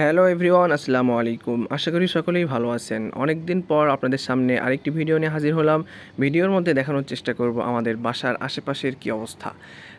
Hello everyone, আসসালামু আলাইকুম। আশা করি সকলেই ভালো আছেন। অনেক দিন পর আপনাদের সামনে আরেকটি ভিডিও নিয়ে হাজির হলাম। ভিডিওর মধ্যে দেখানোর চেষ্টা করব আমাদের বাসার আশেপাশের কি অবস্থা।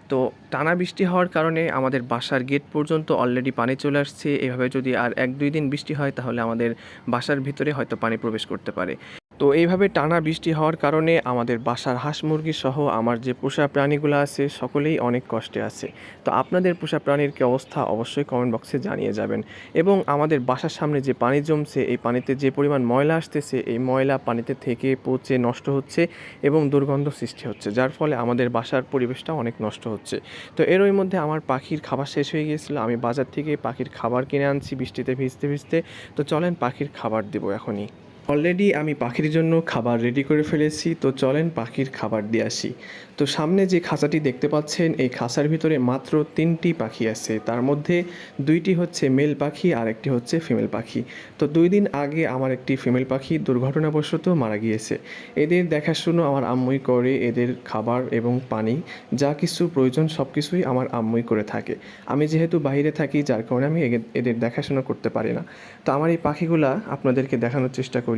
তো টানা বৃষ্টি হওয়ার কারণে আমাদের বাসার গেট পর্যন্ত অলরেডি পানি চলে আসছে। এভাবে যদি আর এক দুই দিন বৃষ্টি হয়, তাহলে আমাদের বাসার ভিতরে হয়তো পানি প্রবেশ করতে পারে। তো এইভাবে টানা বৃষ্টি হওয়ার কারণে আমাদের বাসার হাঁস মুরগি সহ আমার যে পোষা প্রাণীগুলো আছে, সকলেই অনেক কষ্টে আছে। তো আপনাদের পোষা প্রাণীর কী অবস্থা অবশ্যই কমেন্ট বক্সে জানিয়ে যাবেন। এবং আমাদের বাসার সামনে যে পানি জমছে, এই পানিতে যে পরিমাণ ময়লা আসতেছে, এই ময়লা পানিতে থেকে পচে নষ্ট হচ্ছে এবং দুর্গন্ধ সৃষ্টি হচ্ছে, যার ফলে আমাদের বাসার পরিবেশটা অনেক নষ্ট হচ্ছে। তো এরই মধ্যে আমার পাখির খাবার শেষ হয়ে গিয়েছিল, আমি বাজার থেকে পাখির খাবার কিনে আনছি, বৃষ্টিতে ভিজতে ভিজতে। তো চলেন পাখির খাবার দেবো এখনই। অলরেডি আমি পাখির জন্য খাবার রেডি করে ফেলেছি, তো চলেন পাখির খাবার দিয়ে আসি। তো সামনে যে খাঁচাটি দেখতে পাচ্ছেন, এই খাঁচার ভিতরে মাত্র তিনটি পাখি আছে। তার মধ্যে দুইটি হচ্ছে মেল পাখি আর একটি হচ্ছে ফিমেল পাখি। তো দুই দিন আগে আমার একটি ফিমেল পাখি দুর্ঘটনাবশত মারা গিয়েছে। এদের দেখাশুনো আমার আম্মুই করে, এদের খাবার এবং পানি, যা কিছু প্রয়োজন সব কিছুই আমার আম্মুই করে থাকে। আমি যেহেতু বাইরে থাকি, যার কারণে আমি এদের দেখাশোনা করতে পারি না। তো আমার এই পাখিগুলা আপনাদেরকে দেখানোর চেষ্টা করি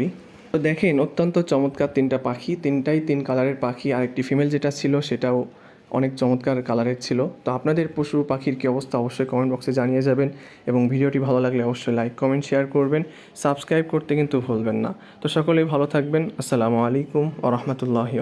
তো দেখেন, অত্যন্ত চমৎকার তিনটা পাখি। তিনটাই তিন কালারের পাখি। আর একটি ফিমেল যেটা ছিল, সেটাও অনেক চমৎকার কালারের ছিল। তো আপনাদের পশু পাখির কী অবস্থা অবশ্যই কমেন্ট বক্সে জানিয়ে যাবেন এবং ভিডিওটি ভালো লাগলে অবশ্যই লাইক কমেন্ট শেয়ার করবেন। সাবস্ক্রাইব করতে কিন্তু ভুলবেন না। তো সকলেই ভালো থাকবেন। আসসালামু আলাইকুম ও রহমতুল্লাহি